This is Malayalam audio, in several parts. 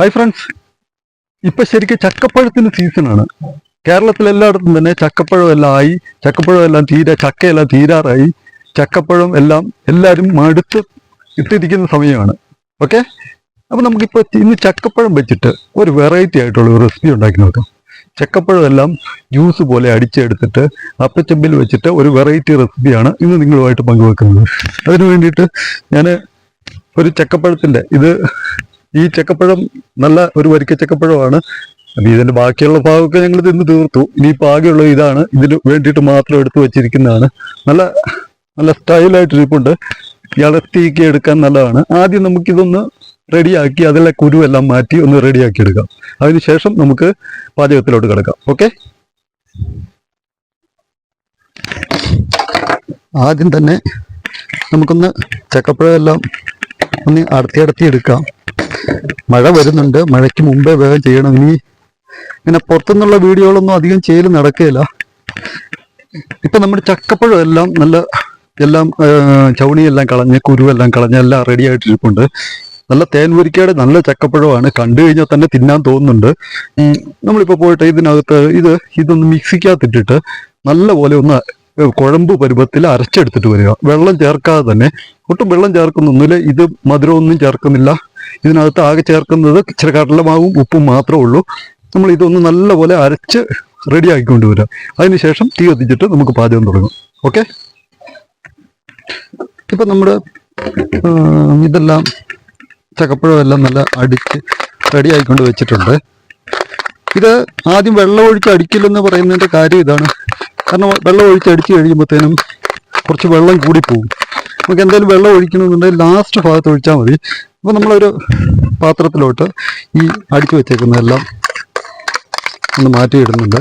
ഹായ് ഫ്രണ്ട്സ് ഇപ്പൊ ശരിക്കും ചക്കപ്പഴത്തിന് സീസണാണ് കേരളത്തിൽ എല്ലായിടത്തും തന്നെ ചക്കപ്പഴം എല്ലാം ആയി ചക്കപ്പഴം എല്ലാം തീരാ ചക്കയെല്ലാം തീരാറായി. ചക്കപ്പഴം എല്ലാം എല്ലാവരും മടുത്ത് ഇട്ടിരിക്കുന്ന സമയമാണ്. ഓക്കെ അപ്പൊ നമുക്കിപ്പോ ഇന്ന് ചക്കപ്പഴം വെച്ചിട്ട് ഒരു വെറൈറ്റി ആയിട്ടുള്ള ഒരു റെസിപ്പി ഉണ്ടാക്കി നോക്കാം. ചക്കപ്പഴം എല്ലാം ജ്യൂസ് പോലെ അടിച്ചെടുത്തിട്ട് അപ്പച്ചമ്പിൽ വെച്ചിട്ട് ഒരു വെറൈറ്റി റെസിപ്പിയാണ് ഇന്ന് നിങ്ങളുമായിട്ട് പങ്കുവെക്കുന്നത്. അതിനു വേണ്ടിയിട്ട് ഞാൻ ഒരു ചക്കപ്പഴത്തിന്റെ ഇത് ഈ ചക്കപ്പഴം നല്ല ഒരു വരിക്ക ചക്കപ്പഴമാണ്. ഇതിന്റെ ബാക്കിയുള്ള ഭാഗമൊക്കെ ഞങ്ങൾ തിന്ന് തീർത്തു. ഇനിയിപ്പോൾ ആകെയുള്ള ഇതാണ്. ഇതിന് വേണ്ടിയിട്ട് മാത്രം എടുത്തു വെച്ചിരിക്കുന്നതാണ്. നല്ല നല്ല സ്റ്റൈലായിട്ട് ഇരിപ്പുണ്ട്. ഇളത്തിയൊക്കെ എടുക്കാൻ നല്ലതാണ്. ആദ്യം നമുക്കിതൊന്ന് റെഡിയാക്കി അതിലെ കുരുവെല്ലാം മാറ്റി ഒന്ന് റെഡിയാക്കി എടുക്കാം. അതിനുശേഷം നമുക്ക് പാചകത്തിലോട്ട് കിടക്കാം. ഓക്കെ? ആദ്യം തന്നെ നമുക്കൊന്ന് ചക്കപ്പഴമെല്ലാം ഒന്ന് അടത്തി എടുക്കാം. മഴ വരുന്നുണ്ട്. മഴയ്ക്ക് മുമ്പേ വേഗം ചെയ്യണം. ഇനി ഇങ്ങനെ പുറത്തുനിന്നുള്ള വീഡിയോകളൊന്നും അധികം ചെയ്യൽ നടക്കുകയില്ല ഇപ്പൊ നമ്മുടെ ചക്കപ്പഴം എല്ലാം നല്ല എല്ലാം ചവണിയെല്ലാം കളഞ്ഞ് കുരുവെല്ലാം കളഞ്ഞ് എല്ലാം റെഡി ആയിട്ടിരിപ്പുണ്ട്. നല്ല തേൻ പൊരിക്കയുടെ നല്ല ചക്കപ്പഴമാണ്. കണ്ടു കഴിഞ്ഞാൽ തന്നെ തിന്നാൻ തോന്നുന്നുണ്ട്. നമ്മളിപ്പോൾ നമ്മളിപ്പോ പോയിട്ട് ഇതിനകത്ത് ഇത് ഇതൊന്ന് നല്ല പോലെ ഒന്ന് കുഴമ്പ് പരുവത്തിൽ അരച്ചെടുത്തിട്ട് വരിക. വെള്ളം ചേർക്കാതെ തന്നെ. ഒട്ടും വെള്ളം ചേർക്കുന്നൊന്നുമില്ല. ഇത് മധുരമൊന്നും ചേർക്കുന്നില്ല. ഇതിനകത്ത് ആകെ ചേർക്കുന്നത് ഇച്ചിരി കടലമാവും ഉപ്പും മാത്രമേ ഉള്ളൂ. നമ്മൾ ഇതൊന്ന് നല്ലപോലെ അരച്ച് റെഡി ആക്കിക്കൊണ്ട് വരിക അതിനുശേഷം തീ കത്തിച്ചിട്ട് നമുക്ക് പാചകം തുടങ്ങും. ഓക്കെ ഇപ്പം നമ്മുടെ ഇതെല്ലാം ചക്കപ്പഴം എല്ലാം നല്ല അടിച്ച് റെഡി ആയിക്കൊണ്ട് വെച്ചിട്ടുണ്ട്. ഇത് ആദ്യം വെള്ളം ഒഴിച്ച് അടിക്കില്ലെന്ന് പറയുന്നതിന്റെ കാര്യം ഇതാണ്. കാരണം വെള്ളം ഒഴിച്ച് അടിച്ചു കഴിയുമ്പോഴത്തേനും കുറച്ച് വെള്ളം കൂടിപ്പോവും. നമുക്ക് എന്തായാലും വെള്ളം ഒഴിക്കണമെന്നുണ്ടെങ്കിൽ ലാസ്റ്റ് ഭാഗത്ത് ഒഴിച്ചാൽ മതി. അപ്പോൾ നമ്മളൊരു പാത്രത്തിലോട്ട് ഈ അടിച്ചു വെച്ചേക്കുന്നതെല്ലാം ഒന്ന് മാറ്റിയിടുന്നുണ്ട്.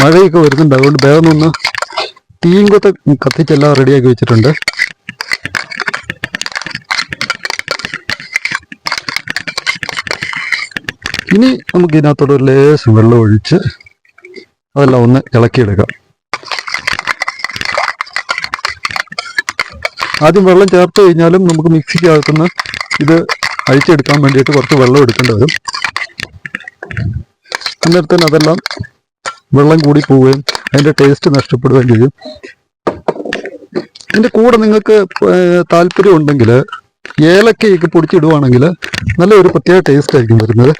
മഴയൊക്കെ വരുന്നുണ്ട്. അതുകൊണ്ട് വേഗം ഒന്ന് തീയും കൊത്ത കത്തിച്ചെല്ലാം റെഡിയാക്കി വെച്ചിട്ടുണ്ട്. ഇനി നമുക്ക് ഇതിനകത്തോടെ ഒരു ലേശം വെള്ളം ഒഴിച്ച് അതെല്ലാം ഒന്ന് ഇളക്കിയെടുക്കാം. ആദ്യം വെള്ളം ചേർത്ത് കഴിഞ്ഞാലും നമുക്ക് മിക്സിക്കകത്തുനിന്ന് ഇത് അഴിച്ചെടുക്കാൻ വേണ്ടിയിട്ട് കുറച്ച് വെള്ളം എടുക്കേണ്ടി വരും. അന്നേരം തന്നെ അതെല്ലാം വെള്ളം കൂടി പോവുകയും അതിന്റെ ടേസ്റ്റ് നഷ്ടപ്പെടുകയും ചെയ്യും. അതിന്റെ കൂടെ നിങ്ങൾക്ക് താല്പര്യം ഉണ്ടെങ്കിൽ ഏലക്കയൊക്കെ പൊടിച്ചിടുവാണെങ്കിൽ നല്ലൊരു പ്രത്യേക ടേസ്റ്റ് ആയിരിക്കും വരുന്നത്.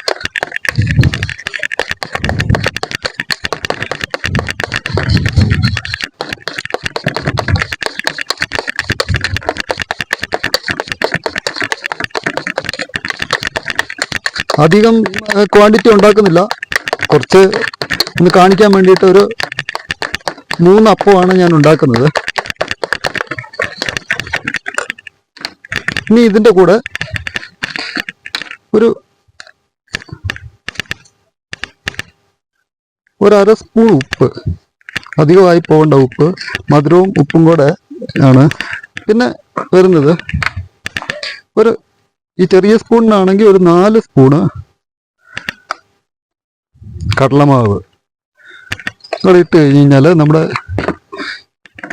അധികം ക്വാണ്ടിറ്റി ഉണ്ടാക്കുന്നില്ല. കുറച്ച് ഒന്ന് കാണിക്കാൻ വേണ്ടിയിട്ട് ഒരു മൂന്ന് അപ്പമാണ് ഞാൻ ഉണ്ടാക്കുന്നത്. ഇനി ഇതിന്റെ കൂടെ ഒരു ഒരര സ്പൂൺ ഉപ്പ് അധികമായി പോകേണ്ട ഉപ്പ് മധുരവും ഉപ്പും കൂടെ ആണ്. പിന്നെ വരുന്നത് ഒരു ഈ ചെറിയ സ്പൂണിനാണെങ്കിൽ ഒരു നാല് സ്പൂണ് കടലമാവ്. ഇവിടെ ഇട്ട് കഴിഞ്ഞ് കഴിഞ്ഞാൽ നമ്മുടെ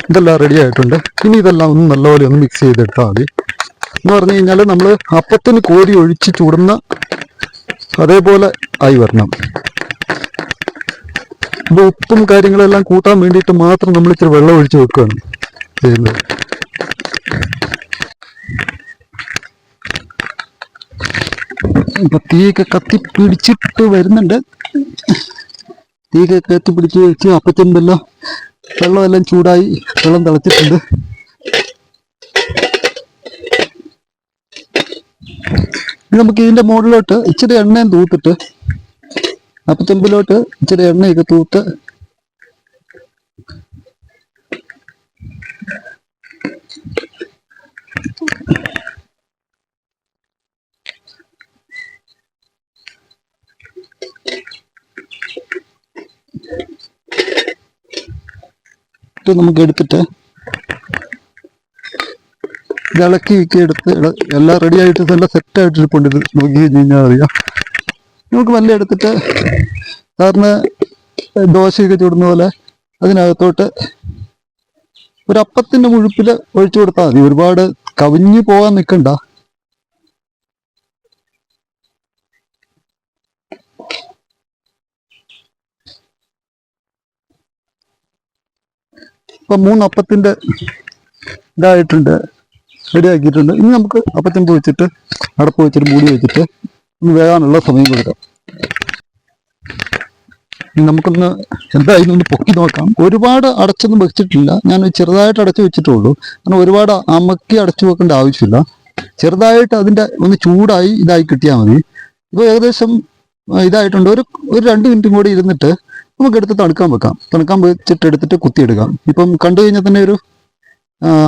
ഇതെല്ലാം റെഡി ആയിട്ടുണ്ട്. ഇനി ഇതെല്ലാം ഒന്ന് നല്ലപോലെ ഒന്ന് മിക്സ് ചെയ്തെടുത്താൽ മതി. എന്ന് പറഞ്ഞു കഴിഞ്ഞാൽ നമ്മൾ അപ്പത്തിന് കോരി ഒഴിച്ച് ചൂടുന്ന അതേപോലെ ആയി വരണം. അപ്പോൾ ഉപ്പും കാര്യങ്ങളെല്ലാം കൂട്ടാൻ വേണ്ടിയിട്ട് മാത്രം നമ്മൾ ഇച്ചിരി വെള്ളം ഒഴിച്ച് വെക്കുകയാണ് ചെയ്യുന്നത്. തീയൊക്കെ കത്തി പിടിച്ചിട്ട് വരുന്നുണ്ട്. തീയൊക്കെ കത്തി പിടിച്ച് വെച്ച് അപ്പച്ചെമ്പെല്ലാം വെള്ളമെല്ലാം ചൂടായി വെള്ളം തിളച്ചിട്ടുണ്ട്. നമുക്ക് ഇതിന്റെ മുകളിലോട്ട് ഇച്ചിരി എണ്ണയും തൂത്തിട്ട് അപ്പച്ചെമ്പിലോട്ട് ഇച്ചിരി എണ്ണയൊക്കെ തൂത്ത് ഇത് നമുക്ക് എടുത്തിട്ട് ഇളക്കി ഒക്കെ എടുത്ത് എല്ലാം റെഡി ആയിട്ട് നല്ല സെറ്റ് ആയിട്ട് ഇരിപ്പുണ്ട്. ഇത് നോക്കി കഴിഞ്ഞ് കഴിഞ്ഞാൽ അറിയാം. നമുക്ക് നല്ല എടുത്തിട്ട് സാറിന് ദോശയൊക്കെ ചൂടുന്ന പോലെ അതിനകത്തോട്ട് ഒരു മുഴുപ്പിൽ ഒഴിച്ചു കൊടുത്താൽ മതി. ഒരുപാട് കവിഞ്ഞു പോകാൻ നിൽക്കണ്ട. ഇപ്പം മൂന്ന് അപ്പത്തിന്റെ ഇതായിട്ടുണ്ട് റെഡിയാക്കിയിട്ടുണ്ട്. ഇനി നമുക്ക് അപ്പത്തിന് വെച്ചിട്ട് അടപ്പ് വെച്ചിട്ട് മൂടി വെച്ചിട്ട് ഒന്ന് വേകാനുള്ള സമയം കൊടുക്കാം. നമുക്കൊന്ന് എന്തായാലും ഒന്ന് പൊക്കി നോക്കാം. ഒരുപാട് അടച്ചൊന്നും വെച്ചിട്ടില്ല. ഞാൻ ചെറുതായിട്ട് അടച്ചു വെച്ചിട്ടുള്ളൂ. കാരണം ഒരുപാട് അമക്കി അടച്ചു വെക്കേണ്ട ആവശ്യമില്ല. ചെറുതായിട്ട് അതിന്റെ ഒന്ന് ചൂടായി ഇതായി കിട്ടിയാൽ മതി. ഇപ്പോൾ ഏകദേശം ഇതായിട്ടുണ്ട്. ഒരു ഒരു രണ്ട് മിനിറ്റും കൂടി ഇരുന്നിട്ട് നമുക്ക് എടുത്ത് തണുക്കാൻ വെക്കാം. തണുക്കാൻ വെച്ചിട്ട് എടുത്തിട്ട് കുത്തിയെടുക്കാം ഇപ്പം കണ്ടു കഴിഞ്ഞാൽ തന്നെ ഒരു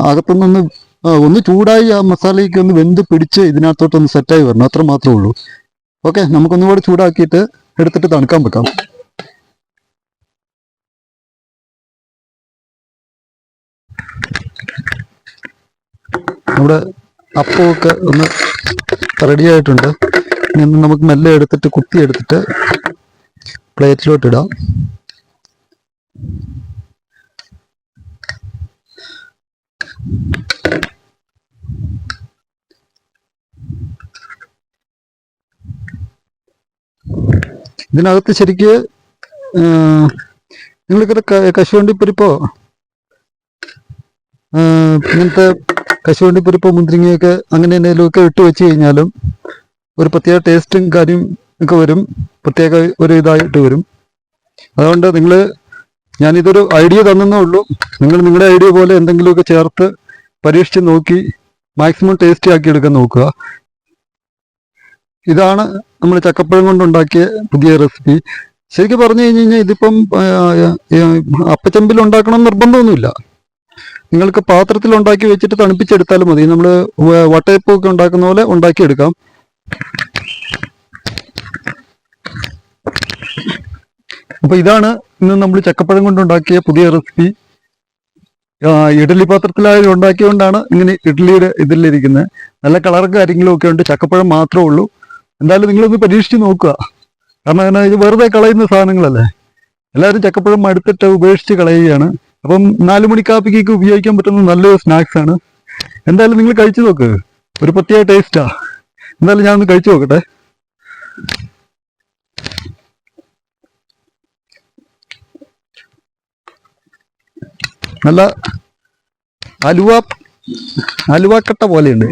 അകത്തുനിന്ന് ഒന്ന് ചൂടായി ആ മസാലയ്ക്ക് ഒന്ന് വെന്ത് പിടിച്ച് ഇതിനകത്തോട്ടൊന്ന് സെറ്റായി വരണം. അത്ര മാത്രമേ ഉള്ളൂ. ഓക്കെ നമുക്കൊന്നുകൂടെ ചൂടാക്കിയിട്ട് എടുത്തിട്ട് തണുക്കാൻ വെക്കാം. നമ്മുടെ അപ്പമൊക്കെ ഒന്ന് റെഡി ആയിട്ടുണ്ട്. ഇനി നമുക്ക് മെല്ലെ എടുത്തിട്ട് കുത്തി എടുത്തിട്ട് പ്ലേറ്റിലോട്ട് ഇടാം. ഇതിനകത്ത് ശരിക്ക് നിങ്ങൾക്കിത് കശുവണ്ടി പരിപ്പോ ഇങ്ങനത്തെ കശുവണ്ടിപ്പരിപ്പോ മുന്തിരിങ്ങയൊക്കെ അങ്ങനെ എന്തെങ്കിലുമൊക്കെ ഇട്ട് വെച്ച് കഴിഞ്ഞാലും ഒരു പ്രത്യേക ടേസ്റ്റും കാര്യം ഒക്കെ വരും. പ്രത്യേക ഒരു ഇതായിട്ട് വരും. അതുകൊണ്ട് നിങ്ങൾ ഞാനിതൊരു ഐഡിയ തന്നേ ഉള്ളൂ. നിങ്ങൾ നിങ്ങളുടെ ഐഡിയ പോലെ എന്തെങ്കിലുമൊക്കെ ചേർത്ത് പരീക്ഷിച്ച് നോക്കി മാക്സിമം ടേസ്റ്റി ആക്കി എടുക്കാൻ നോക്കുക. ഇതാണ് നമ്മൾ ചക്കപ്പഴം കൊണ്ടുണ്ടാക്കിയ പുതിയ റെസിപ്പി ശരിക്കും പറഞ്ഞു കഴിഞ്ഞ് കഴിഞ്ഞാൽ ഇതിപ്പം അപ്പച്ചമ്പിൽ ഉണ്ടാക്കണം നിർബന്ധമൊന്നുമില്ല. നിങ്ങൾക്ക് പാത്രത്തിൽ ഉണ്ടാക്കി വെച്ചിട്ട് തണുപ്പിച്ചെടുത്താലും മതി. നമ്മൾ വട്ടയപ്പൊക്കെ ഉണ്ടാക്കുന്ന പോലെ ഉണ്ടാക്കിയെടുക്കാം. അപ്പൊ ഇതാണ് ഇന്ന് നമ്മൾ ചക്കപ്പഴം കൊണ്ടുണ്ടാക്കിയ പുതിയ റെസിപ്പി ഇഡലി പാത്രത്തിലായാലും ഉണ്ടാക്കിയതുകൊണ്ടാണ് ഇങ്ങനെ ഇഡ്ഡലിയുടെ ഇതിലിരിക്കുന്നത് നല്ല കളറും കാര്യങ്ങളും ഒക്കെ ഉണ്ട്. ചക്കപ്പഴം മാത്രമേ ഉള്ളൂ. എന്തായാലും നിങ്ങളൊന്ന് പരീക്ഷിച്ച് നോക്കുക. കാരണം ഇത് വെറുതെ കളയുന്ന സാധനങ്ങളല്ലേ? എല്ലാവരും ചക്കപ്പഴം മടുത്തിട്ട് ഉപേക്ഷിച്ച് കളയുകയാണ്. അപ്പം നാലു മണി കാപ്പിക്കൊക്കെ ഉപയോഗിക്കാൻ പറ്റുന്ന നല്ലൊരു സ്നാക്സ് ആണ്. എന്തായാലും നിങ്ങൾ കഴിച്ചു നോക്ക്. ഒരു പ്രത്യേക ടേസ്റ്റാ എന്തായാലും ഒന്ന് കഴിച്ചു നോക്കട്ടെ. നല്ല അലുവ അലുവക്കട്ട പോലെയുണ്ട്.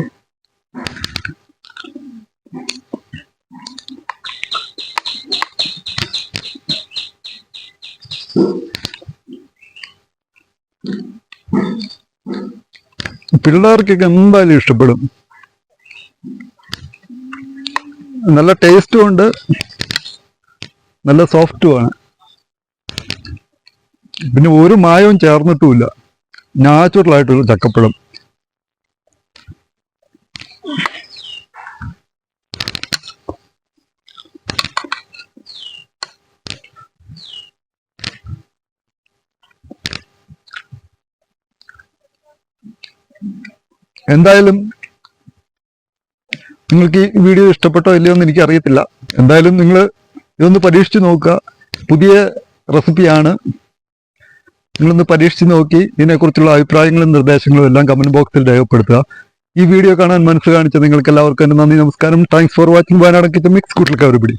പിള്ളേർക്കൊക്കെ എന്തായാലും ഇഷ്ടപ്പെടും. നല്ല ടേസ്റ്റും ഉണ്ട്. നല്ല സോഫ്റ്റുമാണ് പിന്നെ ഒരു മായവും ചേർന്നിട്ടുമില്ല. നാച്ചുറൽ ആയിട്ടുള്ള ചക്കപ്പഴം. എന്തായാലും നിങ്ങൾക്ക് ഈ വീഡിയോ ഇഷ്ടപ്പെട്ടോ ഇല്ലയോ എന്ന് എനിക്കറിയത്തില്ല. എന്തായാലും നിങ്ങൾ ഇതൊന്ന് പരീക്ഷിച്ച് നോക്കുക. പുതിയ റെസിപ്പിയാണ്. നിങ്ങളൊന്ന് പരീക്ഷിച്ച് നോക്കി ഇതിനെക്കുറിച്ചുള്ള അഭിപ്രായങ്ങളും നിർദ്ദേശങ്ങളും എല്ലാം കമന്റ് ബോക്സിൽ രേഖപ്പെടുത്തുക. ഈ വീഡിയോ കാണാൻ മനസ്സ് കാണിച്ച നിങ്ങൾക്ക് എല്ലാവർക്കും നന്ദി നമസ്കാരം. Thanks for watching Wayanad kitchen mix കൂട്ടിൽ കവരുപിടി